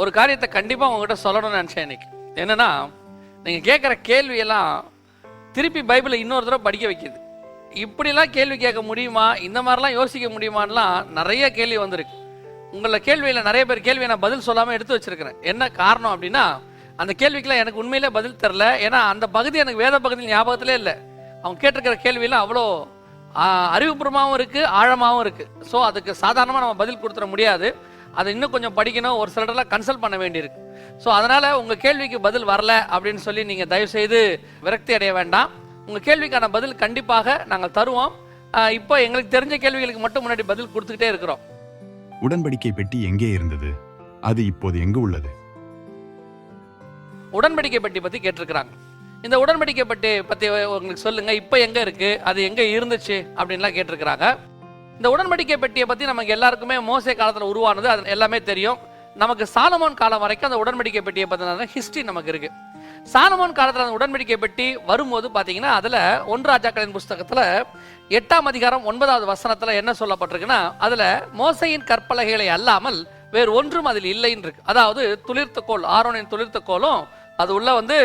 ஒரு காரியத்தை கண்டிப்பாக உங்ககிட்ட சொல்லணும்னு நினச்சேன் இன்னைக்கு. என்னென்னா நீங்கள் கேட்குற கேள்வியெல்லாம் திருப்பி பைபிளை இன்னொரு தடவை படிக்க வைக்கிது. இப்படிலாம் கேள்வி கேட்க முடியுமா? இந்த மாதிரிலாம் யோசிக்க முடியுமான்லாம் நிறைய கேள்வி வந்திருக்கு. உங்களை கேள்வியில் நிறைய பேர் கேள்வியை நான் பதில் சொல்லாமல் எடுத்து வச்சிருக்கிறேன். என்ன காரணம் அப்படின்னா அந்த கேள்விக்கெல்லாம் எனக்கு உண்மையிலே பதில் தெரில. ஏன்னா அந்த பகுதி எனக்கு வேத பகுதியில் ஞாபகத்திலே இல்லை. அவங்க கேட்டிருக்கிற கேள்வியெல்லாம் அவ்வளோ அறிவுபூர்வமாகவும் இருக்குது ஆழமாகவும் இருக்குது ஸோ அதுக்கு சாதாரணமாக நம்ம பதில் கொடுத்துட முடியாது. அதை இன்னும் கொஞ்சம் படிக்கணும் ஒரு சிலர்லாம் கன்சல்ட் பண்ண வேண்டியிருக்கு. ஸோ அதனால் உங்கள் கேள்விக்கு பதில் வரல அப்படின்னு சொல்லி நீங்கள் தயவுசெய்து விரக்தி அடைய வேண்டாம். உங்கள் கேள்விக்கான பதில் கண்டிப்பாக நாங்கள் தருவோம். இப்போ எங்களுக்கு தெரிஞ்ச கேள்விகளுக்கு மட்டும் முன்னாடி பதில் கொடுத்துக்கிட்டே இருக்கிறோம். உடன்படிக்கை பெட்டி எங்கே இருந்தது? அது இப்போது எங்கு உள்ளது? உடன்படிக்கை பெட்டி பற்றி கேட்டிருக்கிறாங்க. இந்த உடன்படிக்கை பெட்டி பற்றி உங்களுக்கு சொல்லுங்க. இப்போ எங்கே இருக்கு? அது எங்கே இருந்துச்சு? அப்படின்லாம் கேட்டிருக்கிறாங்க. இந்த உடன்படிக்கை பெட்டியை பற்றி நமக்கு எல்லாருக்குமே மோசே காலத்தில் உருவானது அது எல்லாமே தெரியும். நமக்கு சாலமோன் காலம் வரைக்கும் அந்த உடன்படிக்கை பெட்டியை பற்றின ஹிஸ்ட்ரி நமக்கு இருக்குது சாலமோன் காலத்தில் அந்த உடன்படிக்கை பெட்டி வரும்போது பார்த்தீங்கன்னா அதில் ஒன்று ராஜாக்களின் புஸ்தகத்தில் எட்டாம் அதிகாரம் ஒன்பதாவது வசனத்தில் என்ன சொல்லப்பட்டிருக்குன்னா அதில் மோசையின் கற்பலகைகளை அல்லாமல் வேறு ஒன்றும் அதில் இல்லைன்னு இருக்கு. அதாவது துளிர்த்த கோல் ஆரோனின் துளிர்த்த கோலும் அது உள்ள வந்து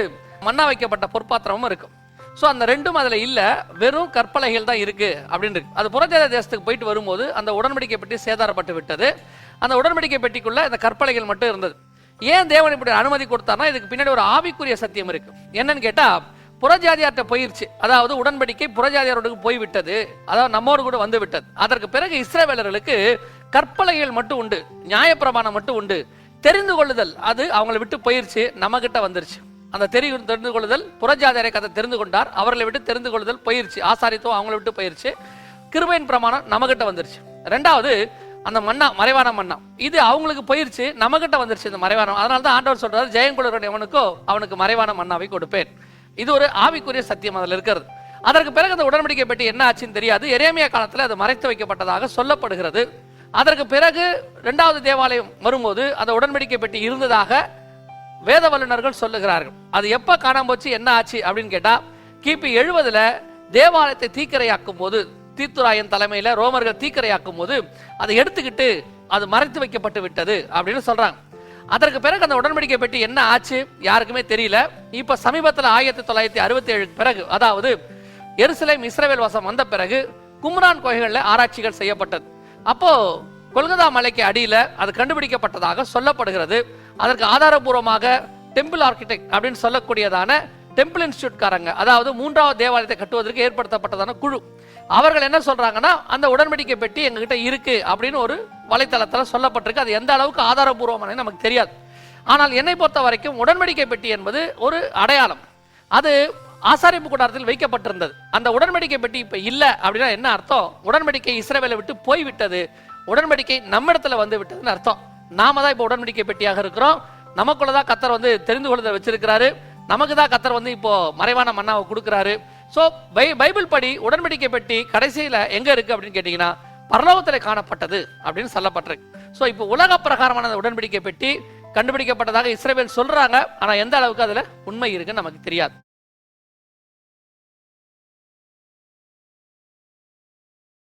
மண்ணா வைக்கப்பட்ட பொற்பாத்திரமும் இருக்கும் ஸோ அந்த ரெண்டும் அதில் இல்லை. வெறும் கற்பலைகள் தான் இருக்குது அப்படின்னு இருக்கு. அது புறஜாத தேசத்துக்கு போயிட்டு வரும்போது அந்த உடன்படிக்கை பெட்டி சேதாரப்பட்டு விட்டது. அந்த உடன்படிக்கை பெட்டிக்குள்ளே இந்த கற்பலைகள் மட்டும் இருந்தது. ஏன் தேவன் இப்படி அனுமதி கொடுத்தாருன்னா இதுக்கு பின்னாடி ஒரு ஆவிக்குரிய சத்தியம் இருக்கு. என்னன்னு கேட்டால் புறஜாதியார்கிட்ட போயிருச்சு. அதாவது உடன்படிக்கை புறஜாதியாரோடு போய்விட்டது. அதாவது நம்மோடு கூட வந்து விட்டது. அதற்கு பிறகு இஸ்ரேவேலர்களுக்கு கற்பலைகள் மட்டும் உண்டு. நியாயப்பிரமாணம் மட்டும் உண்டு. தெரிந்து கொள்ளுதல் அது அவங்களை விட்டு போயிருச்சு. நம்மக்கிட்ட வந்துருச்சு. அந்த தெரி தெரிந்து கொள்ளுதல் புறஜாதியரை கதை தெரிந்து கொண்டார். அவர்களை விட்டு தெரிந்து கொள்ளுதல் பயிற்சி ஆசாரித்துவம் அவங்களை விட்டு போயிருச்சு கிருபையின் பிரமாணம் நம்மகிட்ட வந்துருச்சு. ரெண்டாவது அந்த மன்னா மறைவான மன்னா. இது அவங்களுக்கு பயிற்சி நம்மகிட்ட வந்துருச்சு இந்த மறைவான அதனால தான் ஆண்டவர் சொல்றாரு ஜெயங்குளருடைய அவனுக்கோ அவனுக்கு மறைவான மன்னாவை கொடுப்பேன். இது ஒரு ஆவிக்குரிய சத்தியம் அதில் இருக்கிறது. அதற்கு பிறகு அந்த உடன்படிக்கை பெட்டி என்ன ஆச்சுன்னு தெரியாது. எரேமியா காலத்தில் அது மறைத்து வைக்கப்பட்டதாக சொல்லப்படுகிறது. அதற்கு பிறகு ரெண்டாவது தேவாலயம் வரும்போது அந்த உடன்படிக்கை பெட்டி இருந்ததாக வேத வல்லுநர்கள் சொல்லுகிறார்கள். அது எப்ப காணாம போச்சு என்ன ஆச்சு அப்படின்னு கேட்டா கிபி எழுபதுல தேவாலயத்தை தீக்கிரையாக்கும் போது தீத்துராயன் தலைமையில ரோமர்கள் தீக்கரையாக்கும் போது அதை எடுத்துக்கிட்டு அது மறைத்து வைக்கப்பட்டு விட்டது அப்படின்னு சொல்றாங்க. அதற்கு பிறகு அந்த உடன்படிக்கை பெட்டி என்ன ஆச்சு யாருக்குமே தெரியல. இப்ப சமீபத்தில் ஆயிரத்தி தொள்ளாயிரத்தி அறுபத்தி ஏழுக்கு பிறகு அதாவது எருசலேம் இஸ்ரேல் வசம் வந்த பிறகு கும்ரான் கோயில்களில் ஆராய்ச்சிகள் செய்யப்பட்டது. அப்போ கொல்கத்தா மலைக்கு அடியில் அது கண்டுபிடிக்கப்பட்டதாக சொல்லப்படுகிறது. அதற்கு ஆதாரபூர்வமாக டெம்பிள் ஆர்கிடெக்ட் அப்படின்னு சொல்லக்கூடியதான டெம்பிள் இன்ஸ்டியூட்காரங்க அதாவது மூன்றாவது தேவாலயத்தை கட்டுவதற்கு ஏற்படுத்தப்பட்டதான குழு. அவர்கள் என்ன சொல்றாங்கன்னா அந்த உடன்படிக்கை பெட்டி எங்ககிட்ட இருக்கு அப்படின்னு ஒரு வலைத்தளத்தில் சொல்லப்பட்டிருக்கு. அது எந்த அளவுக்கு ஆதாரபூர்வமான நமக்கு தெரியாது. ஆனால் என்னை பொறுத்த வரைக்கும் உடன்படிக்கை பெட்டி என்பது ஒரு அடையாளம். அது ஆசாரிப்பு கூடாரத்தில் வைக்கப்பட்டிருந்தது. அந்த உடன்படிக்கை பெட்டி இப்போ இல்லை அப்படின்னா என்ன அர்த்தம்? உடன்படிக்கை இஸ்ரேவேலை விட்டு போய்விட்டது உடன்படிக்கை நம்மிடத்துல வந்து விட்டதுன்னு அர்த்தம். நாம தான் இப்போ உடன்படிக்கை பெட்டியாக இருக்கிறோம். நமக்குள்ளதான் கத்தர் வந்து தெரிந்து கொள்வதை வச்சிருக்கிறாரு. நமக்கு தான் கத்தர் வந்து இப்போ மறைவான மன்னாவை கொடுக்குறாரு. ஸோ பை பைபிள் படி உடன்படிக்கை பெட்டி கடைசியில் எங்கே இருக்குது அப்படின்னு கேட்டிங்கன்னா பரலோகத்தில் காணப்பட்டது அப்படின்னு சொல்லப்பட்டிருக்கு. ஸோ இப்போ உலக பிரகாரமான உடன்படிக்கை பெட்டி கண்டுபிடிக்கப்பட்டதாக இஸ்ரேல் சொல்கிறாங்க ஆனால் எந்த அளவுக்கு அதில் உண்மை இருக்குன்னு நமக்கு தெரியாது.